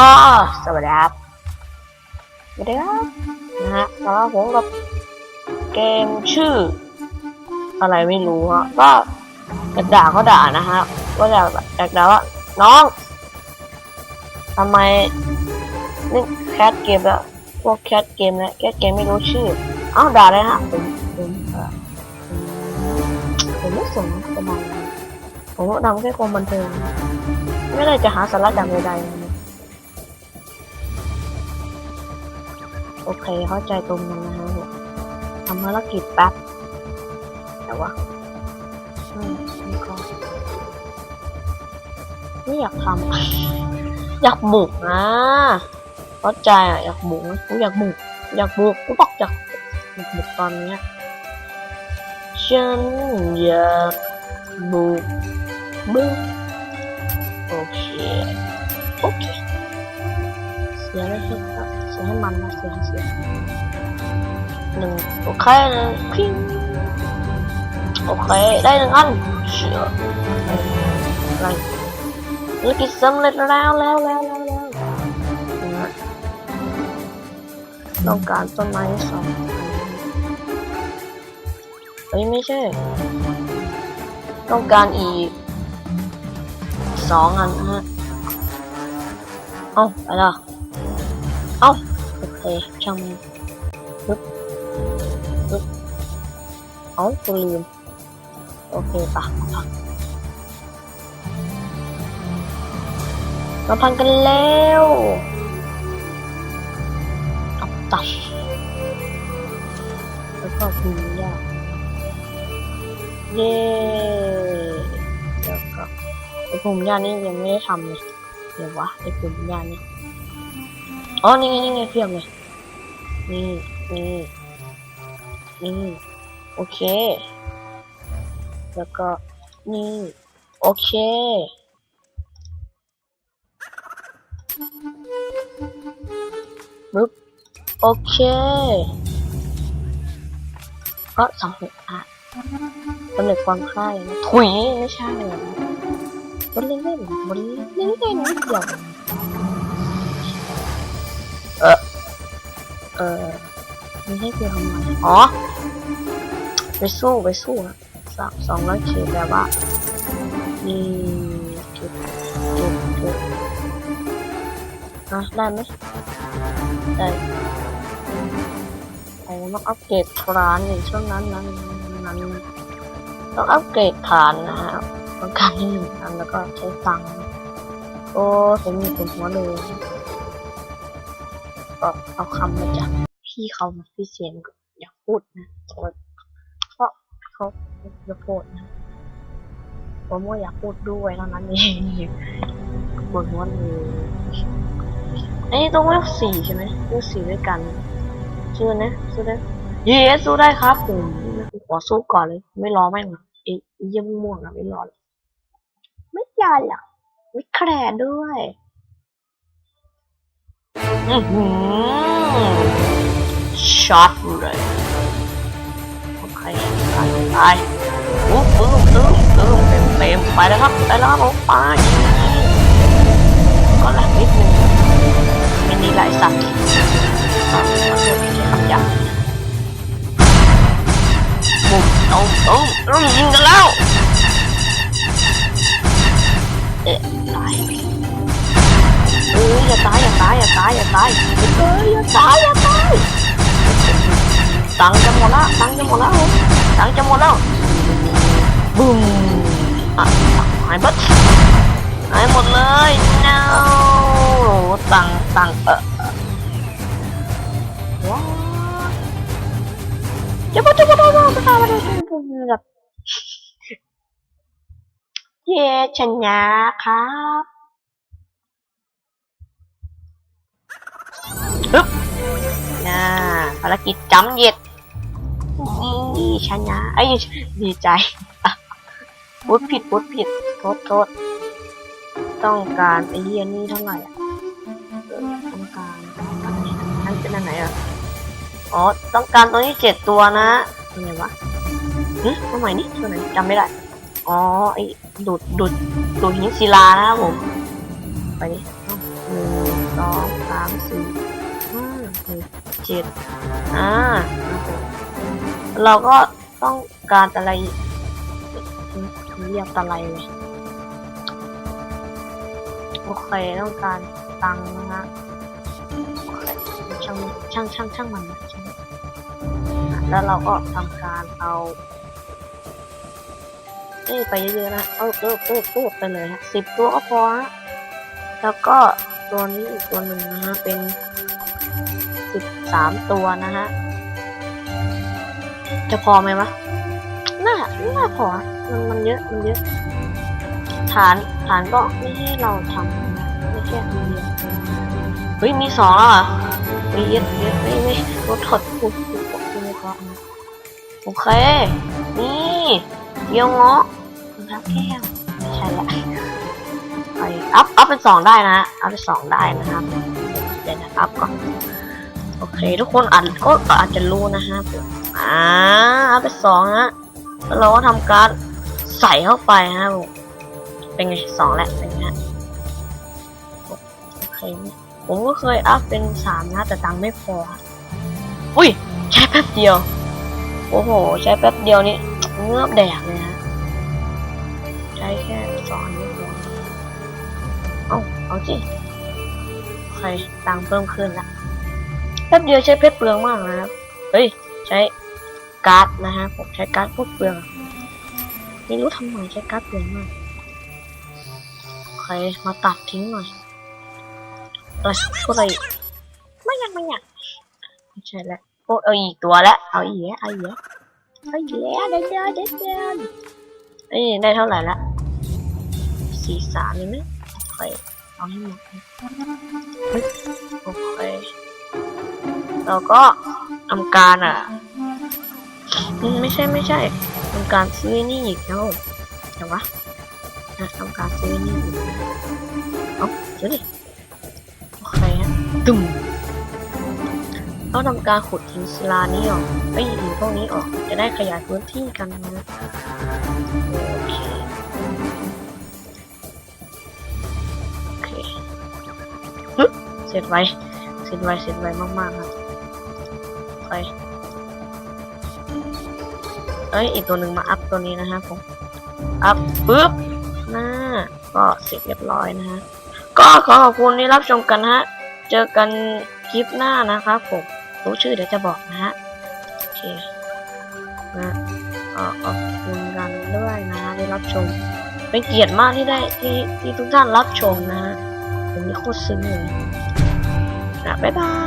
ก็สวัสดีครับสวัสดีครับนะฮะสำหรับผมกับเกมชื่อ อะไรไม่รู้ฮะก็อยากด่าก็ด่านะฮะก็อยากอยากด่าว่าน้องทำไมนี่แคสเกมแล้วพวกแคสเกมแล้วแคสเกมไม่รู้ชื่อ เอ้าด่าเลยฮะผมผมผมผมไม่สนสบายผมทำแค่ความบันเทิงไม่ได้จะหาสาระจากใดๆ โอเค เข้าใจตรงกันนะฮะทำภารกิจแป๊บแต่ว่าอืมนี่ก็ไม่อยากทำอยากบุกนะเข้าใจอะอยากบุกนะกูอยากบุกอยากบุกกูบอกอยากอยากบุกตอนเนี้ยฉันอยากบุกบุกโอเคโอเคเสียเลยครับ สียให้มันนะเสียให้เสียหนึ่งโอเคหนึ่งพิงโอเค ได้หนึ่งอันเชื่ออะไรภารกิจสำเร็จแล้วแล้วแล้วแล้วแล้วต้องการต้นไม้สองเอ้ยไม่ใช่ ต้องการอีกสองอันนะฮะ เอ้าไปแล้ว เอ้าโอเคช่างปึ๊บปึ๊บเอ้ากูลืมโอเคปะมาพักมาพังกันแล้วเอาตัดแล้วก็คุยยากเย้แล้วก็ไอ้ภูมิยานี่ยังไม่ได้ทำเลยเดี๋ยววะไอ้ภูมิยานี่ อ๋อ นี่ไงนี่ไงเพียบเลยนี่นี่นี่โอเค แล้วก็นี่โอเค ปึ๊บ โอเค ก็สองหกอะสำเร็จความใคร่นะถุยไม่ใช่เลยนะบนเล่นเล่นบนเล่นเล่นเล่นนิดเดียว เออมีให้กูทำไมอ๋อ ไปสู้ไปสู้อะสามสองร้อยเคแบบว่านี่จุดจุดจุดอะได้ไหมได้โอ้ต้องอัปเกรดฐานอย่ช่วงนั้นนั้นนั้นต้องอัปเกรดฐานนะครับต้องการที่หนึ่งอันแล้วก็ใช้ตังค์โอ้ผมมีคนหัวเลย ก็เอาคำมาจากพี่เขาพี่เสียนอยากพูดนะเพราะเขาจะพูดนะผมก็อยากพูดด้วยเท่านั้นเองปวดหัวเลยอันนี้ต้องเวลสี่ใช่ไหมเวลสี่ด้วยกันสู้นะสู้ได้เย้สู้ได้ครับผมขอสู้ก่อนเลย ไม่รอแม่งหรอกไอ้ไอ้เยี่ยมม่วงอะไม่รอไม่ยอมหรอกวิแคร์ด้วย ช็อตเลยโอเคตายตายปุ๊บปุ๊บปุ๊บปุ๊บเต็มเต็มไปแล้วครับไปแล้วครับผมไปก็หลังนิดนึงม่นี่หลายสัตว์อย่าบปุ๊บเอาเอาต้องยิงกันแล้วเอ๊ะตาย เอออย่าตายอย่าตายอย่าตายอย่าตายเอออย่าตายอย่าตายตังจะหมดละตังจะหมดแล้วตังจะหมดแล้วบึ้มอะหายบัดหายหมดเลย no ตังตังเออว้าจะมาจะมาจะมาจะมาจะมาแบบเย้ชนะครับ ปึ๊บ น่าภารกิจจำเย็ดนี่ชนะไอ้ดีใจพูดผิดพูดผิดโทษโทษต้องการไอ้เฮียนี่เท่าไหร่อะเออต้องการนั่นเป็นอันไหนอะอ๋อต้องการตัวนี้เจ็ดตัวนะตัวไหนวะหึตัวใหม่นี่ตัวไหนจำไม่ได้อ๋อไอ้ดูดดูดดูดหินศิลานะครับผมไปดิหนึ่งสองสามสี่ เจ็ดอ่า เราก็ต้องการอะไรเรียกอะไรเลยโอเคต้องการตังนะฮะช่างช่างช่างช่างมันนะแล้วเราก็ทำการเอานี่ไปเยอะๆนะเออเออเออเออไปเลยฮะสิบตัวก็พอฮะแล้วก็ตัวนี้อีกตัวหนึ่งนะฮะเป็น สิบสามตัวนะฮะ จะพอไหมวะ น่า น่าพอ มันมันเยอะ มันเยอะ ฐาน ฐานก็ไม่ให้เราทำไม่แค่ทีเดียว เฮ้ย มีสองแล้วเหรอมีเยอะเยอะไม่ไม่รถถดปุ๊บปุ๊บปุ๊บปุ๊บปุ๊บโอเค นี่เยี่ยวเงาะรับแก้วไม่ใช่ละไปอัพ อัพเป็นสองได้นะฮะอัพเป็นสองได้นะครับ เดี๋ยวนะอัพก่อน เคทุกคนอาจก็อาจจะรู้นะฮะอ่าอัพเป็นสองนะแล้วเราก็ทำการใส่เข้าไปฮะผมเป็นไงสองแหละเป็นไงฮะโอเคผมก็เคยอัพเป็นสามนะแต่ตังค์ไม่พออุ้ยใช้แป๊บเดียว โอ้โห ใช้แป๊บเดียวนี่เงือบแดกเลยฮะใช้แค่สองไม่พอเอาเอาจิโอเคตังเพิ่มขึ้นละ แป๊บเดียวใช้เพชรเปลืองมากนะครับ เฮ้ย ใช้การ์ดนะฮะ ผมใช้การ์ดพวกเปลืองไม่รู้ทำไมใช้การ์ดเปลืองมากโอเคมาตัดทิ้งหน่อยเอ้ยพวกอะไรไม่ยากไม่ยากไม่ใช่แล้วพวกเอาอีกตัวแล้วเอาอีกแล้วเอาอีกแล้วเอาอีกแล้วเดี๋ยวเดี๋ยวเดี๋ยวเดี๋ยวเอ้ยได้เท่าไหร่ละสี่สามเลยไหมโอเคเอาให้หมดนะเฮ้ยโอเค เราก็ทำการอะอืมไม่ใช่ไม่ใช่ทำการซื้อไอ้นี่อีกแล้วเดี๋ยววะนะทำการซื้อไอ้นี่อีกเอาเดี๋ยวดิโอเคฮะตึมเราทำการขุดหินศิลานี้ออกไอ้ยหินพวกนี้ออก จะได้ขยายพื้นที่กันนะโอเคโอเคฮึบเสร็จไวเสร็จไวเสร็จไวมากๆครับ ไปเอ้ยอีกตัวหนึ่งมาอัพตัวนี้นะฮะผมอัพปึ๊บหน้าก็เสร็จเรียบร้อยนะฮะก็ขอขอบคุณที่รับชมกันฮะ เจอกันคลิปหน้านะครับผมรู้ชื่อเดี๋ยวจะบอกนะฮะโอเคนะก็ขอบคุณกันด้วยนะฮะที่รับชมเป็นเกียรติมากที่ได้ที่ที่ทุกท่านรับชมนะฮะผมนี่โคตรซึ้งเลยนะบ๊ายบาย